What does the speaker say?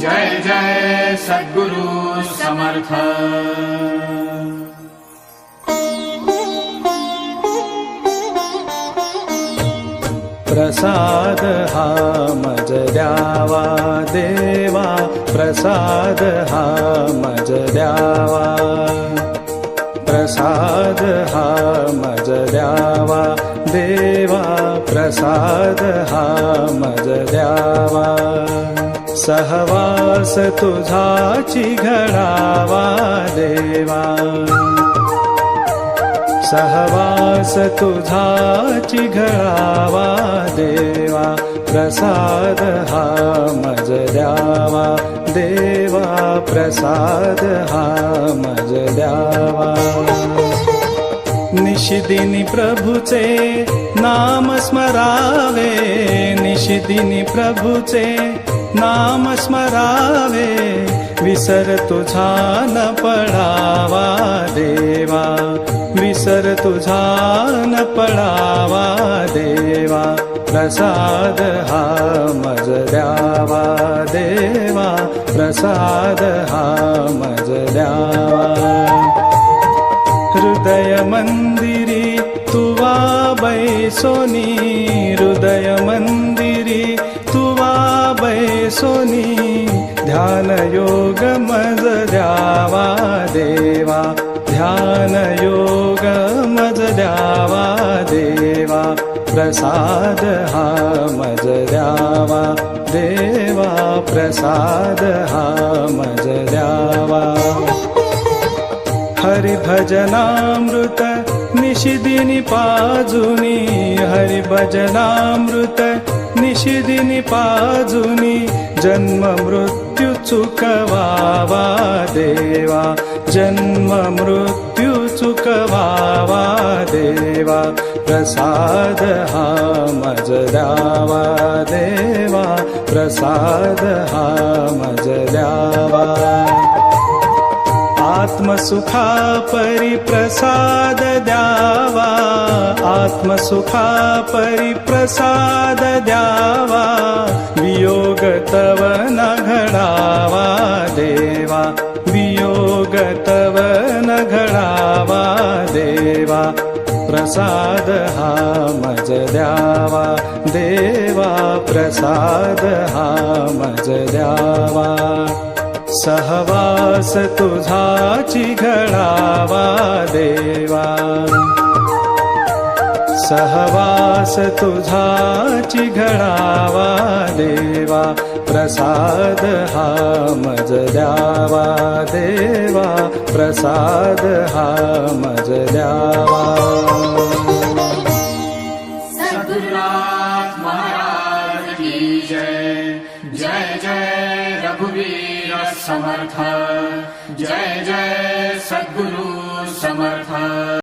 जय जय सद्गुरु समर्थ। प्रसाद हा मज द्यावा देवा प्रसाद हा मज द्यावा प्रसाद हा मज द्यावा देवा प्रसाद हा मज द्यावा सहवास तुझाची घडावा देवा. सहवास तुझाची घडावा देवा. प्रसाद हा मज द्यावा. देवा प्रसाद हा मज द्यावा. निशिदिनी प्रभुचे नाम स्मरावे. निशिदिनी प्रभुचे नाम स्मरावे विसर तुझा न पडावा देवा. विसर तुझा न पडावा देवा. प्रसाद हा मज द्यावा देवा. प्रसाद हा मज द्यावा. हृदय मंदिरी तुवा बैसोनी बैसोनी ध्यान योग मज द्यावा देवा ध्यान योग मज द्यावा देवा प्रसाद हा मज द्यावा देवा प्रसाद हा मज द्यावा हरिभजनामृत निशिदिनी पाजुनी हरिभजनामृत निशिदिनी पाजुनी जन्म मृत्यू चुकवावा देवा। जन्म मृत्यू चुकवावा देवा। प्रसाद हा मज द्यावा देवा। प्रसाद हा मज द्यावा आत्मसुखा परिप्रसाद द्यावा आत्मसुखा परिप्रसाद द्यावा वियोग तव न घडावा देवा। वियोग तव न घडावा देवा। प्रसाद हा मज द्यावा देवा प्रसाद हा मज द्यावा सहवास तुझाची घडावा देवा. सहवास तुझाची घडावा देवा. प्रसाद हा मज द्यावा देवा. प्रसाद हा मज द्यावा. महाराज की जय. जय जय रघुवीर. समर्थ जय जय सद्गुरु समर्थ